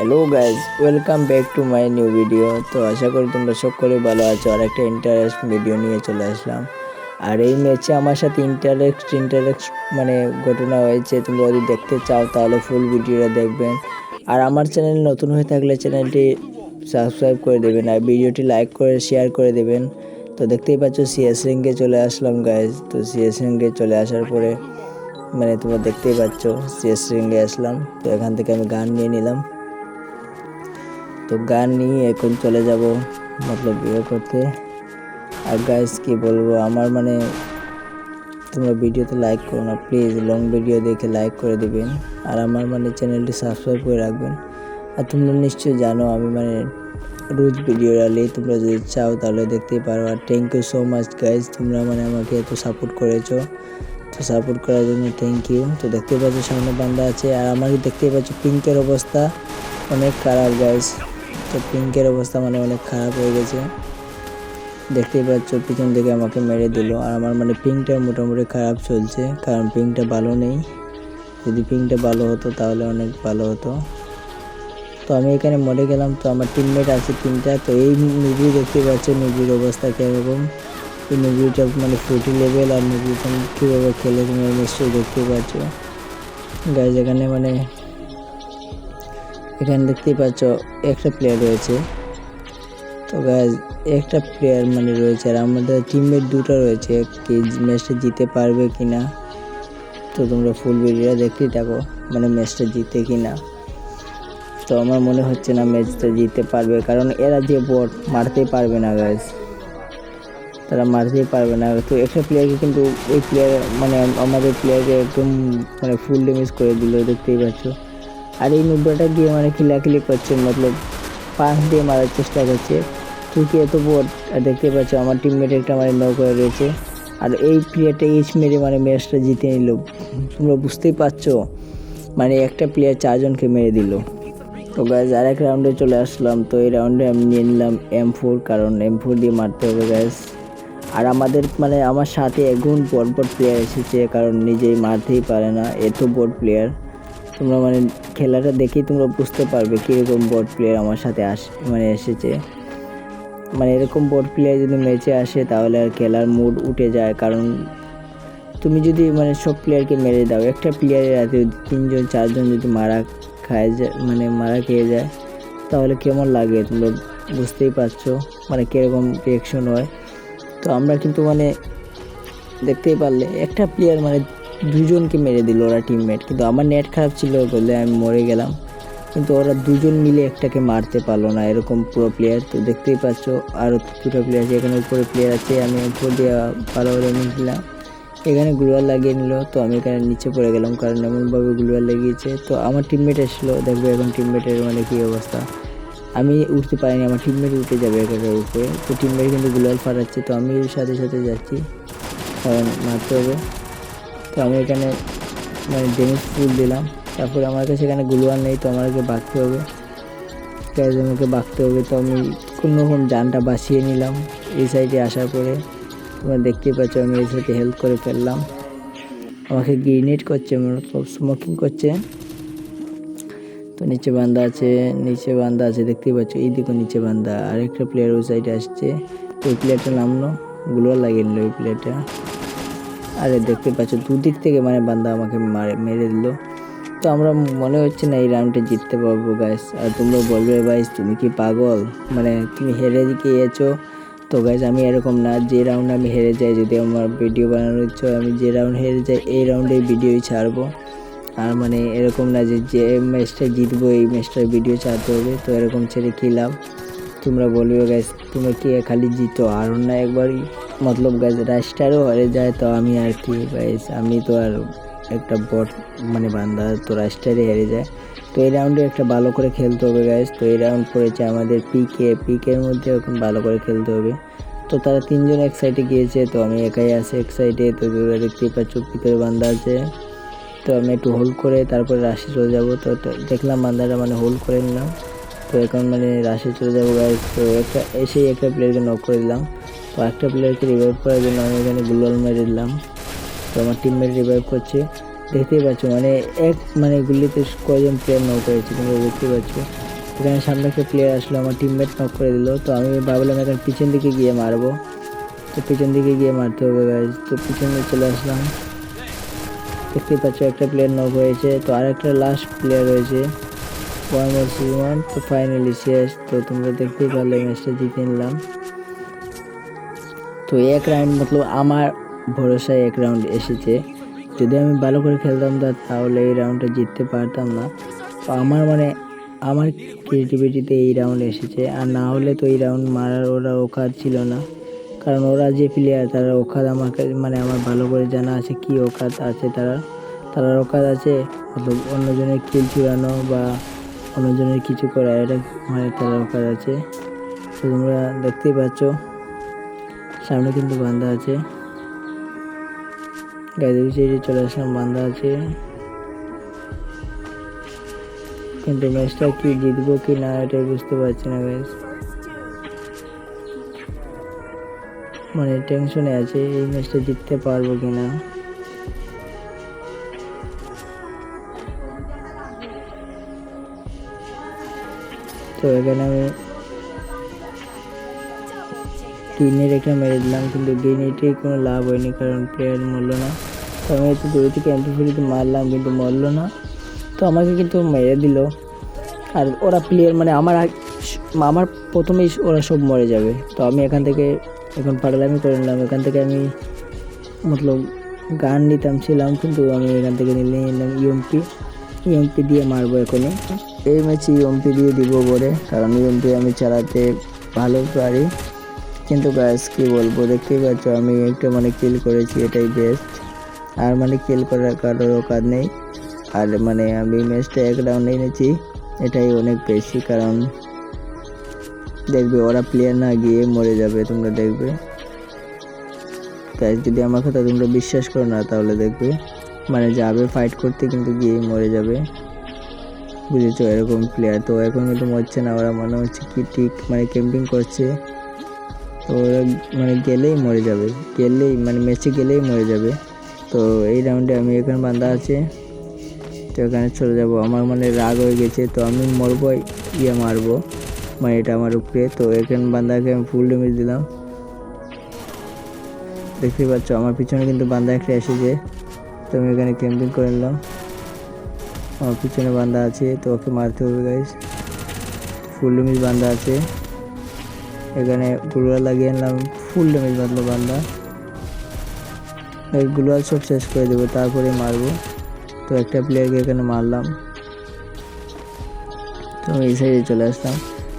Hello guys welcome back to my new video তো আশা করি তোমরা সকলে ভালো আছো। আর একটা ইন্টারেস্ট ভিডিও নিয়ে চলে আসলাম। আর এই ম্যাচে আমার সাথে ইন্টারেক্ট ইন্টারেক্ট মানে ঘটনা হয়েছে। তোমরা যদি দেখতে চাও তাহলে ফুল ভিডিওটা দেখবেন। আর আমার চ্যানেল নতুন হয়ে থাকলে চ্যানেলটি সাবস্ক্রাইব করে দেবেন। আর ভিডিওটি লাইক করে শেয়ার করে দেবেন। তো দেখতেই পাচ্ছ সিএস রিঙ্গে চলে আসলাম গাইজ তো সিএস রিঙ্গে চলে আসার পরে মানে তোমরা দেখতেই পাচ্ছ সিএস রিঙ্গে আসলাম। তো এখান থেকে আমি গান নিয়ে নিলাম। তো গান নিয়ে এখন চলে যাব, মতলব বিয়ে করতে। আর গাইস কি বলব? আমার মানে তোমরা ভিডিওতে লাইক করো না প্লিজ লং ভিডিও দেখে লাইক করে দেবেন। আর আমার মানে চ্যানেলটি সাবস্ক্রাইব করে রাখবেন। আর তোমরা নিশ্চয়ই জানো, আমি মানে রোজ ভিডিও ডালি তোমরা যদি চাও তাহলে দেখতেই পারো। আর thank you so much guys তোমরা মানে আমাকে এত সাপোর্ট করেছ। তো সাপোর্ট করার জন্য থ্যাংক ইউ তো দেখতেই পাচ্ছ সামনে বান্দা আছে, আর আমাকে দেখতেই পাচ্ছ পিঙ্কের অবস্থা। অনেক খারাপ গাইজ তো পিঙ্কের অবস্থা মানে অনেক খারাপ হয়ে গেছে। দেখতেই পাচ্ছ, পিছন থেকে আমাকে মেরে দিল। আর আমার মানে পিঙ্কটা মোটামুটি খারাপ চলছে, কারণ পিঙ্কটা ভালো নেই। যদি পিঙ্কটা ভালো হতো, তাহলে অনেক ভালো হতো। তো আমি এখানে মরে গেলাম, তো আমার টিমমেট আছে তিনটা। তো এই মুভি দেখতে পাচ্ছ মুভির অবস্থা কীরকম। এই মুভিটা মানে ফোর্টি লেভেল আর মুভিটা কীভাবে খেলে, তুমি নিশ্চয়ই দেখতে পাচ্ছ। গাইজ এখানে মানে এখানে দেখতেই পাচ্ছ একটা প্লেয়ার রয়েছে। তো গাইজ একটা প্লেয়ার মানে রয়েছে আর আমাদের টিমমেট দুটো রয়েছে। কি ম্যাচটা জিতে পারবে কি না তো তোমরা ফুল ভিডিওটা দেখতেই থাকো মানে ম্যাচটা জিতে কি না তো আমার মনে হচ্ছে না ম্যাচটা জিততে পারবে, কারণ এরা যে বট মারতেই পারবে না গাইজ তারা মারতেই পারবে না। তো একটা প্লেয়ারকে কিন্তু ওই প্লেয়ার মানে আমাদের প্লেয়ারকে একদম মানে ফুল ড্যামেজ করে দিল, দেখতেই পাচ্ছ। আর এই নুব্বাটা দিয়ে মানে খিলাখিলি করছে, মতলব পাঁচ দিয়ে মারার চেষ্টা করছে। চুকি এত আর দেখতে পাচ্ছ আমার টিমমেট একটা মানে নক হয়ে রয়েছে আর এই প্লেয়ারটা এইচ মেরে মানে ম্যাচটা জিতে নিল। তোমরা বুঝতেই পারছ মানে একটা প্লেয়ার চারজনকে মেরে দিল। তো গ্যাস আর এক রাউন্ডে চলে আসলাম। তো এই রাউন্ডে আমি নিয়ে নিলাম এম ফোর কারণ এম ফোর দিয়ে মারতে হবে গ্যাস আর আমাদের মানে আমার সাথে একগুণ বট বট প্লেয়ার এসেছে, কারণ নিজেই মারতেই পারে না, এত বট প্লেয়ার তোমরা মানে খেলাটা দেখেই তোমরা বুঝতে পারবে কীরকম বট প্লেয়ার আমার সাথে আস মানে এসেছে। মানে এরকম বট প্লেয়ার যদি ম্যাচে আসে তাহলে আর খেলার মুড উঠে যায়, কারণ তুমি যদি মানে সব প্লেয়ারকে মেরে দাও, একটা প্লেয়ারের হাতে তিনজন, চারজন যদি মারা খায় যায় মানে মারা খেয়ে যায়, তাহলে কেমন লাগে তোমরা বুঝতেই পারছ মানে কীরকম রিয়াকশন হয়। তো আমরা কিন্তু মানে দেখতেই পারলে একটা প্লেয়ার মানে দুজনকে মেরে দিল ওরা টিমমেট কিন্তু আমার নেট খারাপ ছিল বলে আমি মরে গেলাম। কিন্তু ওরা দুজন মিলে একটাকে মারতে পারল না, এরকম পুরো প্লেয়ার তো দেখতেই পাচ্ছ আরও দুটো প্লেয়ার আছে এখানে উপরে প্লেয়ার আছে, আমি উপর দিয়ে ভালো করে নিলাম। এখানে গ্লুয়ার লাগিয়ে নিল, তো আমি এখানে নিচে পড়ে গেলাম, কারণ এমনভাবে গ্লুয়ার লাগিয়েছে। তো আমার টিমমেট এসেছিল, দেখবে এখন টিমমেটের মানে কী অবস্থা। আমি উঠতে পারিনি, আমার টিমমেট উঠে যাবে একেবারে উপরে। তো টিমমেট কিন্তু গ্লুয়াল ফাটাচ্ছে, তো আমি সাথে সাথে যাচ্ছি। কারণ মারতে হবে। তো আমি এখানে মানে ডেমিস ফুল দিলাম। তারপরে আমার কাছে এখানে গ্লুয়ার নেই, তো আমাকে বাঁকতে হবে। গ্যাস আমাকে বাঁকতে হবে। তো আমি কোনো রকম যানটা বাঁচিয়ে নিলাম এই সাইডে আসার পরে। তোমরা দেখতেই পাচ্ছ, আমি এই সাইডে হেল্প করে ফেললাম। আমাকে গ্রিনেট করছে খুব স্মোকিং করছে। তো নিচে বান্দা আছে, নিচে বান্দা আছে, দেখতেই পাচ্ছ, এই দিকে নিচে বান্দা। আরেকটা প্লেয়ার ওই সাইডে আসছে। ওই প্লেয়ারটা নামলো গ্লোয়ার লাগিয়ে নিল ওই প্লেয়ারটা আরে দেখতে পাচ্ছ, দুদিক থেকে মানে বান্দা আমাকে মারে, মেরে দিল। তো আমরা মনে হচ্ছে না এই রাউন্ডে জিততে পারব গাইস আর তোমরা বলবে, ভাই, তুমি কি পাগল? মানে তুমি হেরে গিয়েছো? তো গাইস আমি এরকম না, যে রাউন্ড আমি হেরে যাই, যদি আমার ভিডিও বানানোর ইচ্ছে আমি যে রাউন্ড হেরে যাই, এই রাউন্ডে ভিডিওই ছাড়বো। আর মানে এরকম না যে যে ম্যাচটা জিতবো, এই ম্যাচটার ভিডিও ছাড়তে হবে, তো এরকম ছেড়ে কী লাভ? তোমরা বলবে গাইস তোমরা কি খালি জিতো? আর না একবারই মতলব গাইস রাস্টারও হয়ে যায় তো আমি আর কি গাইস আমি তো আর একটা বট মানে বান্দা, তো রাস্টারে হেরে যায়। তো এই রাউন্ডে একটা ভালো করে খেলতে হবে গাইস তো এই রাউন্ড পড়েছে আমাদের পিকে পিকের মধ্যে এখন ভালো করে খেলতে হবে। তো তারা তিনজন এক সাইডে গিয়েছে, তো আমি একাই আছি এক সাইডে তো তোমরা দেখতেই পাচ্ছ পিকের বান্দা আছে। তো আমি একটু হোল্ড করে তারপরে রাশি চলে যাব, তো দেখলাম বান্দাটা মানে হোল্ড করে নিলাম তো এখন মানে রাশি চলে যাব গাইজ তো একটা এসেই একটা প্লেয়ারকে নক করে দিলাম। একটা প্লেয়ারকে রিভাইভ করার জন্য আমি এখানে গুলাল মেরে দিলাম তো আমার টিমমেট রিভাইভ করছে। দেখতেই পাচ্ছ মানে এক মানে গুলিতে কয়জন প্লেয়ার নক হয়েছে তোমরা দেখতে পাচ্ছ। এখানে সামনে একটা প্লেয়ার আসলো, আমার টিমমেট নক করে দিল। তো আমি ভাবলাম এখন পিছন দিকে গিয়ে মারবো। তো পিছন দিকে গিয়ে মারতে হবে গাইজ তো পিছনে চলে আসলাম। দেখতেই পাচ্ছ, একটা প্লেয়ার নক হয়েছে। তো আর একটা লাস্ট প্লেয়ার রয়েছে ওয়ান ওয়ান তো ফাইনালি শেষ। তো তোমরা দেখতেই পারলে ম্যাচটা জিতে নিলাম। তো এক রাউন্ড মতলব আমার ভরসায় এক রাউন্ড এসেছে। যদি আমি ভালো করে খেলতাম তা, তাহলে এই রাউন্ডটা জিততে পারতাম না। তো আমার মানে আমার ক্রিয়েটিভিটিতে এই রাউন্ড এসেছে। আর না হলে তো এই রাউন্ড মারার ওরা ওকাত ছিল না। কারণ ওরা যে প্লেয়ার তারা ওকাত আমাকে মানে আমার ভালো করে জানা আছে কি ওকাত আছে তারা। তারা ওকাত আছে, মতলব অন্যজনের কিল চুরানো বা অন্যজনের কিছু করা, এটা মানে তারা ওকাত আছে। তো তোমরা দেখতেই পাচ্ছ। সামনে কিন্তু বান্ধা আছে। গাড়ি সাইডে চলে আসলাম বান্ধা আছে। কিন্তু ম্যাচটা কি জিতবো কি না, এটা বুঝতে পারছি না গাইস মানে টেনশনে আছে, এই ম্যাচটা জিততে পারব কি না। তো এখানে আমি গ্রিনেড একটা মেরে দিলাম, কিন্তু গ্রিনেডে কোনো লাভ হয়নি, কারণ প্লেয়ার মরলো না। তো আমি একটু দূরে থেকে এমপি ফিরিতে মারলাম, কিন্তু মরলো না। তো আমাকে কিন্তু মেরে দিল। আর ওরা প্লেয়ার মানে আমার আমার প্রথমেই ওরা সব মরে যাবে। তো আমি এখান থেকে এখন পাগলামি করে নিলাম। এখান থেকে আমি মতলব গান নিতাম, ছিলাম, কিন্তু আমি এখান থেকে নিলে নিলাম ইউএমপি ইউএমপি দিয়ে মারবো এখনই। এই ম্যাচে ইউএমপি দিয়ে দিব বলে, কারণ ইউএমপি আমি চালাতে ভালো পারি। কিন্তু গাছ কি বলব, দেখতেই পাচ্ছ আমি একটু মানে কিল করেছি এটাই বেস্ট আর মানে কিল করার কারোর কাজ নেই। আর মানে আমি ম্যাচটা এক রাউন্ডে এনেছি, এটাই অনেক বেশি কারণ দেখবে ওরা প্লেয়ার না গিয়ে মরে যাবে, তোমরা দেখবে। গাইজ যদি আমার কথা তোমরা বিশ্বাস করো না, তাহলে দেখবে মানে যাবে ফাইট করতে কিন্তু গিয়ে মরে যাবে। বুঝেছ, এরকম প্লেয়ার তো এখন কিন্তু মরছে না, ওরা মনে হচ্ছে কি ঠিক মানে ক্যাম্পিং করছে। তো ওরা মানে গেলেই মরে যাবে। গেলেই মানে ম্যাচে গেলেই মরে যাবে। তো এই রাউন্ডে আমি এখানে বান্ধা আছে। তো এখানে চলে যাব। আমার মানে রাগ হয়ে গেছে। তো আমি মরবো ইয়ে মারবো। মানে এটা আমার উপরে। তো এখানে বান্দাকে আমি ফুল ড্যামেজ দিলাম। দেখতে পাচ্ছ, আমার পিছনে কিন্তু বান্দা একটা এসেছে। তো আমি এখানে ক্যাম্পিং করে নিলাম। আমার পিছনে বান্দা আছে। তো ওকে মারতে হবে গাইস ফুল ড্যামেজ বান্দা আছে। এখানে গুলোয়াল লাগিয়ে নিলাম ফুল ড্যামেজ বাঁধলো বান্দা। গুলোয়াল সব শেষ করে দেবো তারপরে মারবো। তো একটা প্লেয়ারকে এখানে মারলাম। তো এই সাইডে চলে আসলাম।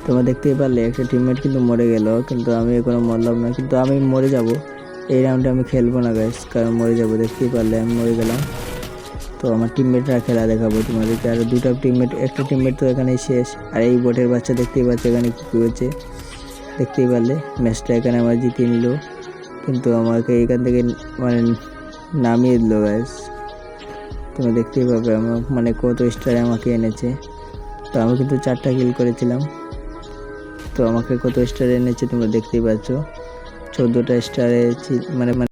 তোমরা দেখতেই পারলে, একটা টিমমেট কিন্তু মরে গেল, কিন্তু আমি এখনও মরলাম না। কিন্তু আমি মরে যাব। এই রাউন্ডে আমি খেলব না গাইস কারণ মরে যাব। দেখতেই পারলে, আমি মরে গেলাম। তো আমার টিমমেটরা খেলা দেখাবো তোমাদেরকে। আর দুটো টিমমেট একটা টিমমেট তো এখানেই শেষ। আর এই বোটের বাচ্চা দেখতেই পাচ্ছ এখানে কী করেছে। দেখতেই পারলে। ম্যাচটা এখানে আমার জিতিয়ে নিল। কিন্তু আমাকে এখান থেকে মানে নামিয়ে দিল গ্যাস তুমি দেখতেই পাবে আমার মানে কত স্টারে আমাকে এনেছে। তো আমি কিন্তু চারটা কিল করেছিলাম। তো আমাকে কত স্টারে এনেছে তোমরা দেখতেই পাচ্ছ। চোদ্দোটা স্টারে মানে মানে